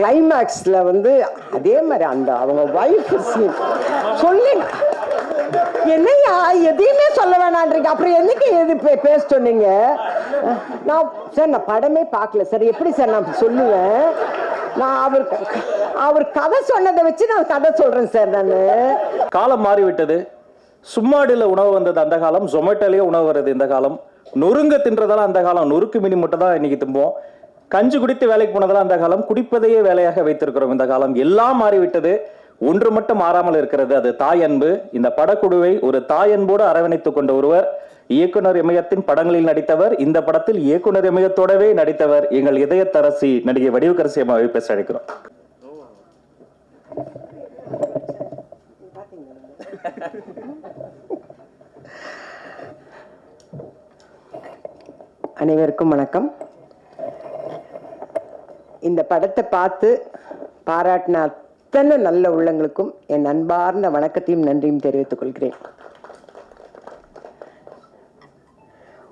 கிளைமேக்ஸில் வந்து அதே மாதிரி அந்த அவங்க ஒய்ஃப் சீன் சொல்லி என்னையா? எதையுமே சொல்ல வேணான்றீங்க. அப்புறம் என்னைக்கு எது பே- பேச சொன்னீங்க? நான் சார் நான் படமே பார்க்கல சார். எப்படி சார் நான் சொல்லுவேன்? நான் அவர் அவர் கதை சொன்னதை வச்சு நான் கதை சொல்கிறேன் சார் நான். காலம் மாறிவிட்டது. சும்மாடியில் உணவு வந்தது அந்த காலம். ஜொமேட்டோலேயே உணவு வருது இந்த காலம். நொறுங்க தின்றதெல்லாம் அந்த காலம். நொறுக்கு மினி மட்டும் தான் இன்னைக்கு திம்போம். கஞ்சி குடித்து வேலைக்கு போனதெல்லாம் அந்த காலம் குடிப்பதையே வேலையாக வைத்திருக்கிறோம். இந்த காலம் எல்லாம் மாறிவிட்டது. ஒன்று மட்டும் மாறாமல் இருக்கிறது. அது தாய் அன்பு. இந்த படக்குழுவை ஒரு தாய் அன்போடு அரவணைத்துக் கொண்ட ஒருவர் இயக்குனர் இமயத்தின் படங்களில் நடித்தவர் இந்த படத்தில் இயக்குனர் இமயத்தோடவே நடித்தவர் எங்கள் இதயத்தரசி நடிகை வடிவுக்கரசி அம்மாவை பேச அழைக்கிறோம். அனைவருக்கும் வணக்கம். இந்த படத்தை பார்த்து பாராட்டின அத்தனை நல்ல உள்ளங்களுக்கும் என் அன்பார்ந்த வணக்கத்தையும் நன்றியும் தெரிவித்துக் கொள்கிறேன்.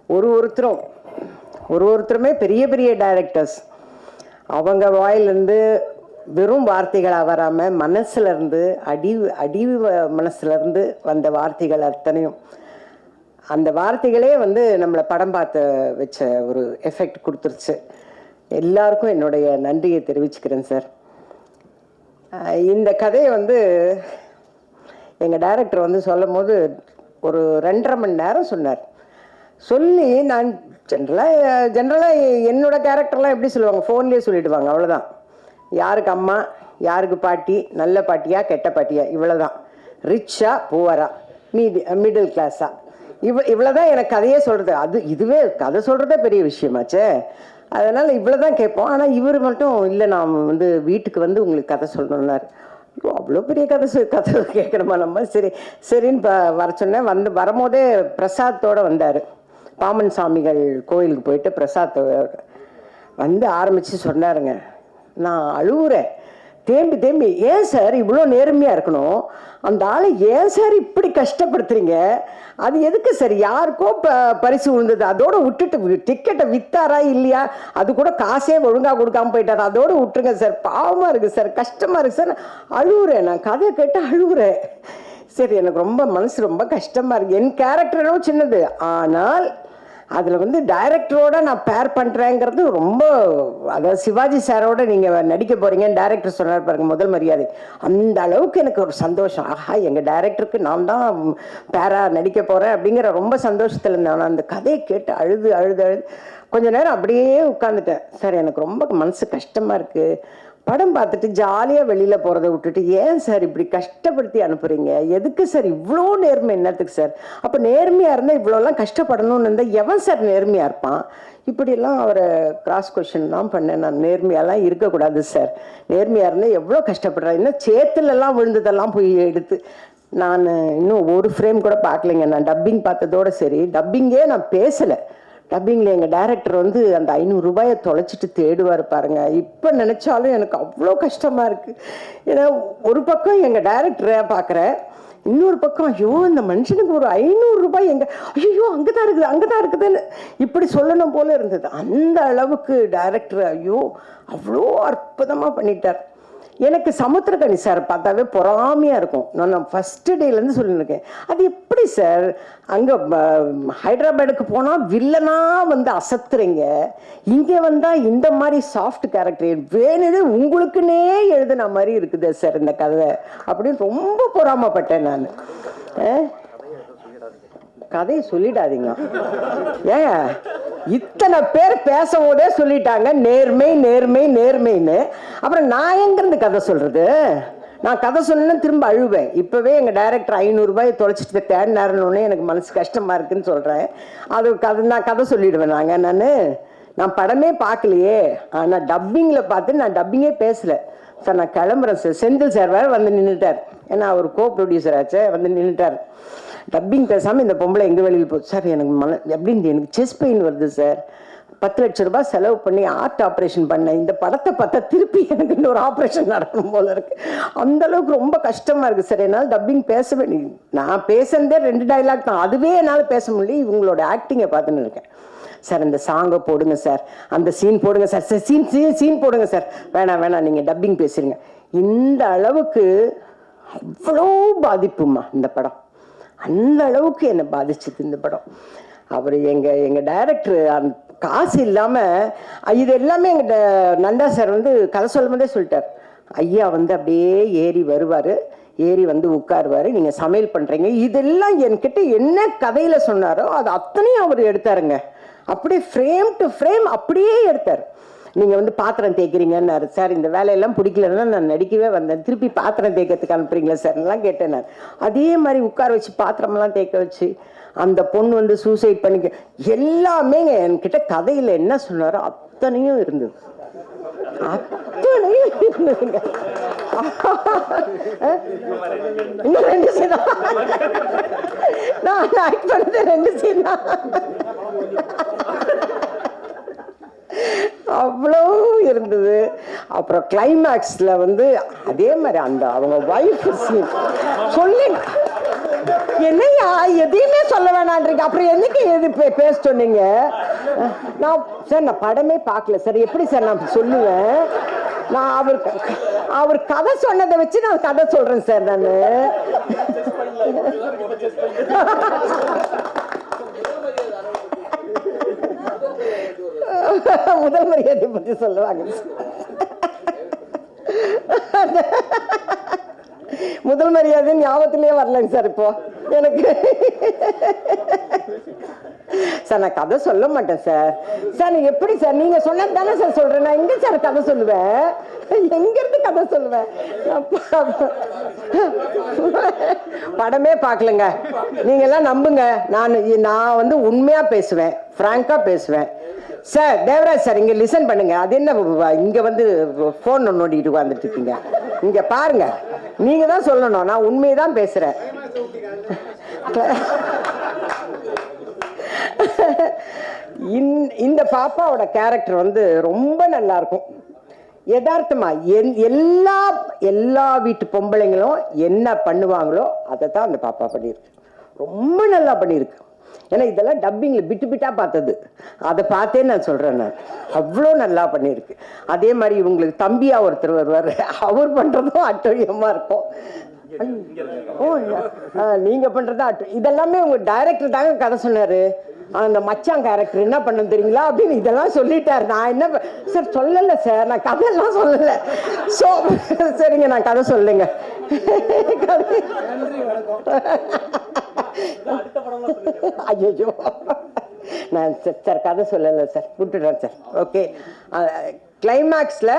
ஒரு ஒருத்தரும் ஒரு ஒருத்தருமே பெரிய பெரிய டைரக்டர்ஸ் அவங்க வாயிலிருந்து வெறும் வார்த்தைகளாக வராமல் மனசுலேருந்து அடி அடி வ- வந்த வார்த்தைகள் அத்தனையும். அந்த வார்த்தைகளே வந்து நம்மளை படம் பார்த்து வச்ச ஒரு எஃபெக்ட் கொடுத்துருச்சு. எல்லாருக்கும் என்னுடைய நன்றியை தெரிவிச்சுக்கிறேன் சார். இந்த கதையை வந்து எங்கள் டைரக்டர் வந்து சொல்லும் போது ஒரு ரெண்டரை மணி நேரம் சொன்னார். சொல்லி நான் ஜென்ரலாக ஜென்ரலாக என்னோட கேரக்டர்லாம் எப்படி சொல்லுவாங்க? ஃபோன்லேயே சொல்லிடுவாங்க அவ்வளோதான் யாருக்கு அம்மா யாருக்கு பாட்டி நல்ல பாட்டியா கெட்ட பாட்டியா? இவ்வளோதான் ரிச்சா புவரா? மீடி மிடில் கிளாஸா? இவ் இவ்வளோதான் எனக்கு கதையே சொல்கிறது அது இதுவே கதை சொல்கிறதே பெரிய விஷயமாச்சே. அதனால் இவ்வளோ தான் கேட்போம். ஆனால் இவர் மட்டும் இல்லை நான் வந்து வீட்டுக்கு வந்து உங்களுக்கு கதை சொல்லணும்னார். ஐயோ அவ்வளோ பெரிய கதை சொல் கதை கேட்கணுமா நம்ம? சரி சரின்னு ப வர சொன்னேன். வந்து வரும்போதே பிரசாத்தோடு வந்தார். பாமன் சாமிகள் கோயிலுக்கு போயிட்டு பிரசாத்தோட வந்து ஆரம்பித்து சொன்னாருங்க. நான் அழுகுறேன் தேம்பி தேம்பி ஏன் சார் இவ்வளோ நேர்மையாக இருக்கணும்? அந்த ஆளை ஏன் சார் இப்படி கஷ்டப்படுத்துறீங்க? அது எதுக்கு சார்? யாருக்கோ ப பரிசு விழுந்தது அதோடு விட்டுட்டு டிக்கெட்டை விற்றாரா இல்லையா? அது கூட காசே ஒழுங்காக கொடுக்காம போயிட்டார். அதோட விட்டுருங்க சார். பாவமாக இருக்குது சார். கஷ்டமாக இருக்குது சார். அழுகுறேன் நான் கதையை கேட்டு அழுகுறேன் சரி எனக்கு ரொம்ப மனசு ரொம்ப கஷ்டமாக இருக்குது என் கேரக்டரும் சின்னது. ஆனால் அதில் வந்து டைரக்டரோட நான் பேர் பண்ணுறேங்கிறது ரொம்ப அதாவது சிவாஜி சாரோட நீங்கள் நடிக்க போகிறீங்கன்னு டைரக்டர் சொன்னார் பாருங்க முதல் மரியாதை. அந்த அளவுக்கு எனக்கு ஒரு சந்தோஷம். ஆஹா எங்கள் டைரக்டருக்கு நான் தான் பேராக நடிக்க போகிறேன் அப்படிங்கிற ரொம்ப சந்தோஷத்தில் இருந்தேன். நான் அந்த கதையை கேட்டு அழுது அழுது அழுது கொஞ்ச நேரம் அப்படியே உட்காந்துட்டேன் சார் எனக்கு ரொம்ப மனசு கஷ்டமாக இருக்குது படம் பார்த்துட்டு ஜாலியாக வெளியில் போகிறத விட்டுட்டு ஏன் சார் இப்படி கஷ்டப்படுத்தி அனுப்புகிறீங்க எதுக்கு சார் இவ்வளோ நேர்மை? என்னத்துக்கு சார்? அப்போ நேர்மையாக இருந்தால் இவ்வளோலாம் கஷ்டப்படணும்னு இருந்தால் எவன் சார் நேர்மையாக இருப்பான்? இப்படிலாம் அவரை கிராஸ் கொஷின்லாம் பண்ணேன். நான் நேர்மையாலாம் இருக்கக்கூடாது சார். நேர்மையாக இருந்தால் எவ்வளோ கஷ்டப்படுறேன் இன்னும் சேத்துலலாம் விழுந்ததெல்லாம் போய் எடுத்து நான் இன்னும் ஒரு ஃப்ரேம் கூட பார்க்கலைங்க. நான் டப்பிங் பார்த்ததோட சரி டப்பிங்கே நான் பேசலை. டப்பிங்கில் எங்கள் டேரக்டர் வந்து அந்த ஐநூறு ரூபாயை தொலைச்சிட்டு தேடுவார் பாருங்க. இப்போ நினச்சாலும் எனக்கு அவ்வளோ கஷ்டமாக இருக்குது ஏன்னா ஒரு பக்கம் எங்கள் டேரக்டரை பார்க்குறேன் இன்னொரு பக்கம் ஐயோ இந்த மனுஷனுக்கு ஒரு ஐநூறு ரூபாய் எங்கே ஐயோ அங்கே தான் இருக்குது அங்கே தான் இருக்குதுன்னு இப்படி சொல்லணும் போல இருந்தது. அந்த அளவுக்கு டேரக்டர் ஐயோ அவ்வளோ அற்புதமாக பண்ணிட்டார். எனக்கு சமுத்திரக்கனி சார் பார்த்தாவே பொறாமையாக இருக்கும். நான் ஃபஸ்ட்டு டேலேருந்து சொல்லியிருக்கேன் அது எப்படி சார்? அங்கே ஹைதராபாடுக்கு போனால் வில்லனாக வந்து அசத்துறீங்க. இங்கே வந்தால் இந்த மாதிரி சாஃப்ட் கேரக்டர் வேணுது உங்களுக்குன்னே எழுதுன மாதிரி இருக்குது சார் இந்த கதை. அப்படின்னு ரொம்ப பொறாமப்பட்டேன் நான். கதையை சொல்லிடாதீங்க. ஏன் இத்தனை பேர் பேசும்போதே சொல்லிட்டாங்க. நேர்மை நேர்மை நேர்மைன்னு. அப்புறம் நான் எங்கிருந்து கதை சொல்கிறது நான் கதை சொன்னேன்னா திரும்ப அழுவேன். இப்போவே எங்கள் டைரக்டர் ஐநூறுரூபாய் தொலைச்சிட்டு தேடினாருன்னு எனக்கு மனசு கஷ்டமாக இருக்குன்னு சொல்கிறேன் அது கதை நான் கதை சொல்லிடுவேன் நாங்கள் நான் நான் படமே பார்க்கலையே. ஆனால் டப்பிங்கில் பார்த்து நான் டப்பிங்கே பேசலை. சார் நான் கிளம்புறேன் சார். செந்தில் சார் வேறு வந்து நின்றுட்டார் ஏன்னா அவர் கோ ப்ரொடியூசர் ஆச்சே வந்து நின்றுட்டார் டப்பிங் பேசாமல் இந்த பொம்பளை எங்கே வெளியில் போச்சு சார் எனக்கு மன எப்படின்னு எனக்கு செஸ்ட் பெயின் வருது சார் பத்து லட்ச ரூபாய் செலவு பண்ணி ஆர்ட் ஆப்ரேஷன் பண்ணேன். இந்த படத்தை பார்த்தா திருப்பி எனக்கு இன்னொரு ஆப்ரேஷன் நடக்கணும் போல இருக்கு. அந்த அளவுக்கு ரொம்ப கஷ்டமா இருக்கு சார் என்னால் டப்பிங் பேச வேண்டிய நான் பேசுனதே ரெண்டு டைலாக் தான். அதுவே என்னால் பேச முடியல. இவங்களோட ஆக்டிங்கை பார்த்துன்னு இருக்கேன். சார் இந்த சாங்கை போடுங்க சார் அந்த சீன் போடுங்க sir sir scene scene scene போடுங்க சார் வேணாம் வேணாம். நீங்கள் டப்பிங் பேசுறீங்க இந்த அளவுக்கு அவ்வளோ பாதிப்புமா இந்த படம். அந்த அளவுக்கு என்னை பாதிச்சுது இந்த படம். அவர் எங்கள் எங்கள் டைரக்டர் அந்த காசு இல்லாமல் இது எல்லாமே எங்கள் நந்தா சார் வந்து கதை சொல்லும்போதே சொல்லிட்டார். ஐயா வந்து அப்படியே ஏறி வருவார் ஏறி வந்து உட்காருவார் நீங்கள் சமையல் பண்ணுறீங்க இதெல்லாம் என்கிட்ட என்ன கதையில் சொன்னாரோ அது அத்தனையும் அவர் எடுத்தாருங்க. அப்படியே ஃப்ரேம் டு ஃப்ரேம் அப்படியே எடுத்தார். நீங்கள் வந்து பாத்திரம் தேய்க்கிறீங்கன்னாரு. சார் இந்த வேலையெல்லாம் பிடிக்கலன்னா நான் நடிக்கவே வந்தேன். திருப்பி பாத்திரம் தேய்க்கிறதுக்கு அனுப்புறீங்களா சார்? எல்லாம் கேட்டேன் நான். அதே மாதிரி உட்கார வச்சு பாத்திரமெல்லாம் தேய்க்க வச்சு அந்த பொண்ணு வந்து சூசைட் பண்ணிக்க எல்லாமே என்கிட்ட கதையில் என்ன சொன்னாரோ அத்தனையும் இருந்தது. அத்தனையும் இருந்ததுங்க. இன்னும் ரெண்டு சீனா நான் ஆக்ட் பண்ணது ரெண்டு சீனா அவ்வளோ இருந்தது. அப்புறம் கிளைமேக்ஸில் வந்து அதே மாதிரி அந்த அவங்க ஒய்ஃப் சீன் சொல்லி. என்னையா? எதையுமே சொல்ல வேணான்றீங்க. அப்புறம் என்னைக்கு எது பேச சொன்னீங்க? நான் சார் நான் படமே பார்க்கல சார். எப்படி சார் நான் சொல்லுவேன்? நான் அவர் அவர் கதை சொன்னதை வச்சு நான் கதை சொல்றேன் சார் நான். முதல் மரியாதை பத்தி சொல்லுவாங்க. முதல் மரியாதை ஞாபகத்திலே வரலைங்க சார் இப்போ. எனக்கு சார் நான் கதை சொல்ல மாட்டேன் சார். சார் நீ எப்படி சார்? நீங்க சொன்னது தானே சார் சொல்றேன். நான் எங்க சார் கதை சொல்லுவேன்? எங்க இருந்து கதை சொல்லுவேன்? படமே பார்க்கலங்க. நீங்க எல்லாம் நம்புங்க. நான் நான் வந்து உண்மையா பேசுவேன். ஃப்ராங்கா பேசுவேன். சார் தேவராஜ் சார் இங்கே லிசன் பண்ணுங்க. அது என்ன இங்கே வந்து ஃபோன் நோண்டிட்டு உட்காந்துட்டு இருக்கீங்க? இங்கே பாருங்க. நீங்கள் தான் சொல்லணும். நான் உண்மையை தான் பேசுகிறேன் இந்த- இந்த பாப்பாவோட கேரக்டர் வந்து ரொம்ப நல்லா இருக்கும். யதார்த்தமா எல்லா எல்லா வீட்டு பொம்பளைங்களும் என்ன பண்ணுவாங்களோ அதை தான் அந்த பாப்பா பண்ணியிருக்கு. ரொம்ப நல்லா பண்ணியிருக்கு. ஏன்னா இதெல்லாம் டப்பிங்ல பிட்டு பிட்டா பார்த்தது. அதை பார்த்தே நான் சொல்றேன் நான். அவ்வளோ நல்லா பண்ணியிருக்கு. அதே மாதிரி இவங்களுக்கு தம்பியா ஒருத்தர் வருவார். அவர் பண்றதும் அட்டழியமா இருக்கும். ஓ நீங்க பண்றது இதெல்லாமே உங்க டைரக்டர் தாங்க கதை சொன்னாரு. அந்த மச்சான் கேரக்டர் என்ன பண்ண தெரியுங்களா? அப்படின்னு இதெல்லாம் சொல்லிட்டாரு. நான் என்ன சார் சொல்லல சார். நான் கதையெல்லாம் சொல்லல. ஸோ சரிங்க நான் கதை சொல்லுங்க. ஐயோ நான் சார் சார் கதை சொல்லலை சார் விட்டுடுறேன் சார். ஓகே. கிளைமேக்ஸில்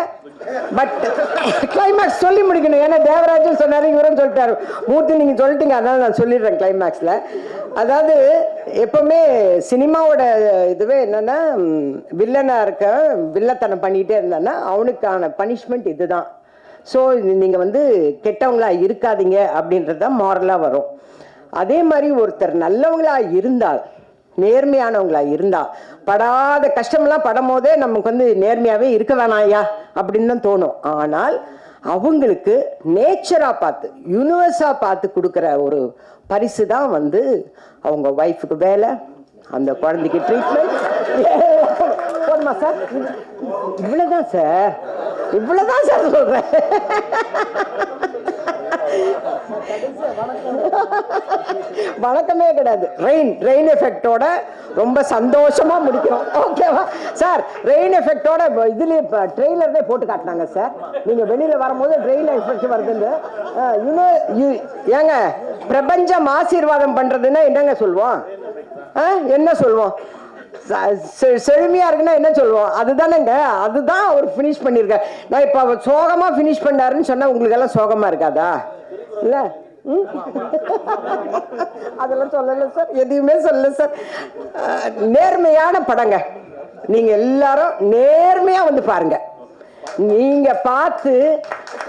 பட் கிளைமேக்ஸ் சொல்லி முடிக்கணும். ஏன்னா தேவராஜன் சொன்னார் இவரும் சொல்லிட்டாரு. மூர்த்தி நீங்கள் சொல்லிட்டீங்க அதனால் நான் சொல்லிடுறேன் கிளைமேக்ஸில் அதாவது எப்போவுமே சினிமாவோட இதுவே என்னென்னா வில்லனாக இருக்க வில்லத்தனம் பண்ணிகிட்டே இருந்தான்னா அவனுக்கான பனிஷ்மெண்ட் இதுதான். ஸோ நீங்கள் வந்து கெட்டவங்களா இருக்காதீங்க அப்படின்றது தான் மாரலாக வரும். அதே மாதிரி ஒருத்தர் நல்லவங்களா இருந்தால் நேர்மையானவங்களா இருந்தா படாத கஷ்டமெல்லாம் படும் போதே நமக்கு வந்து நேர்மையாவே இருக்க வேணாயா அப்படின்னு தான் தோணும். ஆனால் அவங்களுக்கு நேச்சரா பார்த்து யூனிவர்ஸா பார்த்து கொடுக்குற ஒரு பரிசு தான் வந்து அவங்க ஒய்ஃபுக்கு வேலை அந்த குழந்தைக்கு ட்ரீட்மெண்ட் போதுமா சார் இவ்வளவுதான் சார் இவ்வளவுதான் சார் சொல்றேன். வணக்கமே கிடையாது. ரெயின் ரெயின் எஃபெக்டோட ரொம்ப சந்தோஷமா முடிக்கிறோம். ஓகேவா சார் ரெயின் எஃபெக்டோட இதுலேயே இப்போ ட்ரெய்லர்லே போட்டு காட்டினாங்க சார் நீங்கள் வெளியில் வரும்போது ட்ரெயின் எஃபெக்ட் வருதுன்னு. இன்னும் ஏங்க பிரபஞ்சம் ஆசீர்வாதம் பண்ணுறதுன்னா என்னங்க சொல்லுவோம் ஆ, என்ன சொல்லுவோம் செழுமையாக செ- இருக்குன்னா என்ன சொல்லுவோம்? அதுதானேங்க. அதுதான் அவர் ஃபினிஷ் பண்ணியிருக்காரு. நான் இப்போ அவர் சோகமாக ஃபினிஷ் பண்ணாருன்னு சொன்னால் உங்களுக்கெல்லாம் சோகமாக இருக்காதா? இல்லை? ம்? அதெல்லாம் சொல்லலை சார். எதையுமே சொல்லல சார். நேர்மையான படங்க. நீங்கள் எல்லாரும் நேர்மையாக வந்து பாருங்க. நீங்கள் பார்த்து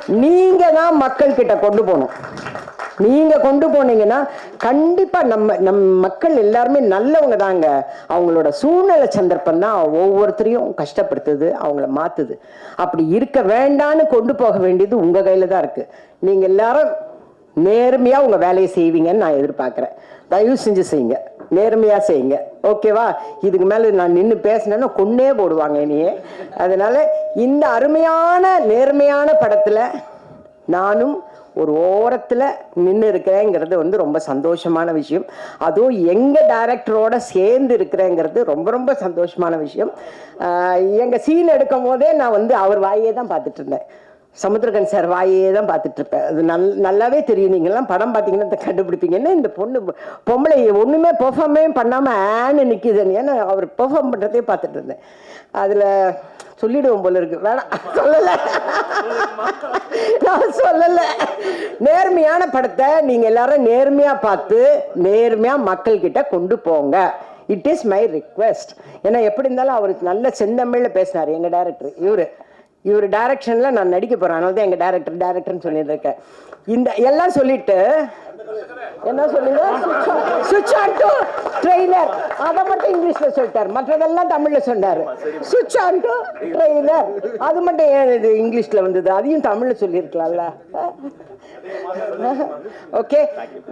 நீங்கள் தான் மக்கள்கிட்ட கொண்டு போகணும். நீங்க கொண்டு போனீங்கன்னா கண்டிப்பா நம்ம நம் மக்கள் எல்லாருமே நல்லவங்க தாங்க. அவங்களோட சூழ்நிலை சந்தர்ப்பம் தான் ஒவ்வொருத்தரையும் கஷ்டப்படுத்துது அவங்கள மாத்துது. அப்படி இருக்க வேண்டான்னு கொண்டு போக வேண்டியது உங்க கையில தான் இருக்கு. நீங்க எல்லாரும் நேர்மையா உங்க வேலையை செய்வீங்கன்னு நான் எதிர்பார்க்கிறேன். தயவு செஞ்சு செய்யுங்க. நேர்மையா செய்யுங்க. ஓகேவா? இதுக்கு மேல நான் நின்று பேசினேன்னா கொன்னே போடுவாங்க இனியே. அதனால இந்த அருமையான நேர்மையான படத்துல நானும் ஒரு ஓரத்தில் நின்று இருக்கிறேங்கிறது வந்து ரொம்ப சந்தோஷமான விஷயம். அதுவும் எங்கள் டேரக்டரோட சேர்ந்து இருக்கிறேங்கிறது ரொம்ப ரொம்ப சந்தோஷமான விஷயம். எங்கள் சீன் எடுக்கும் போதே நான் வந்து அவர் வாயே தான் பார்த்துட்டு இருந்தேன். சமுத்திரகன் சார் வாயே தான் பார்த்துட்டு இருப்பேன். அது நல் நல்லாவே தெரியும். நீங்கள்லாம் படம் பார்த்தீங்கன்னா கண்டுபிடிப்பீங்கன்னா இந்த பொண்ணு பொம்பளை ஒன்றுமே பெர்ஃபார்மே பண்ணாமல் ஆன்னு நிற்கிதுன்னு ஏன்னா அவர் பெர்ஃபார்ம் பண்ணுறதே பார்த்துட்டு இருந்தேன். அதில் சொல்லிடுவோம் போல இருக்கு. வேணாம் சொல்லலை. நான் சொல்லலை. நேர்மையான படத்தை நீங்கள் எல்லாரும் நேர்மையாக பார்த்து நேர்மையாக மக்கள்கிட்ட கொண்டு போங்க. இட் இஸ் மை ரிக்வெஸ்ட் ஏன்னா எப்படி இருந்தாலும் அவருக்கு நல்ல செந்தமிழில் பேசினார் எங்கள் டைரக்டர் இவர் இவர் டைரக்ஷனில் நான் நடிக்க போகிறேன் அதனால தான் எங்கள் டைரக்டர் டேரக்டர்னு சொல்லியிருக்கேன் இந்த எல்லாம் சொல்லிட்டு என்ன சொல்லுங்க? சுவிட்ச் ஆன் டு ட்ரெய்லர் அதை மட்டும் இங்கிலீஷ்ல சொல்லிட்டார். மற்றதெல்லாம் தமிழ்ல சொன்னார். சுவிட்ச் ஆன் டு ட்ரெய்லர் அது மட்டும் ஏன் இது இங்கிலீஷ்ல வந்தது? அதையும் தமிழ்ல சொல்லியிருக்கலாம்ல. ஓகே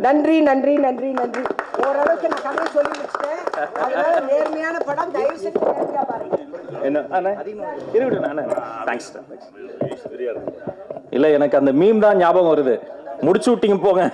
நன்றி நன்றி நன்றி நன்றி. ஓரளவுக்கு நான் கதை சொல்லி முடிச்சிட்டேன். அதனால நேர்மையான படம் தயவு செஞ்சு நேர்மையா பாருங்க. என்ன? அண்ணே? இருக்கட்டும் அண்ணே. தேங்க்ஸ் இல்லை எனக்கு அந்த மீம் தான் ஞாபகம் வருது. முடிச்சு விட்டீங்க போங்க.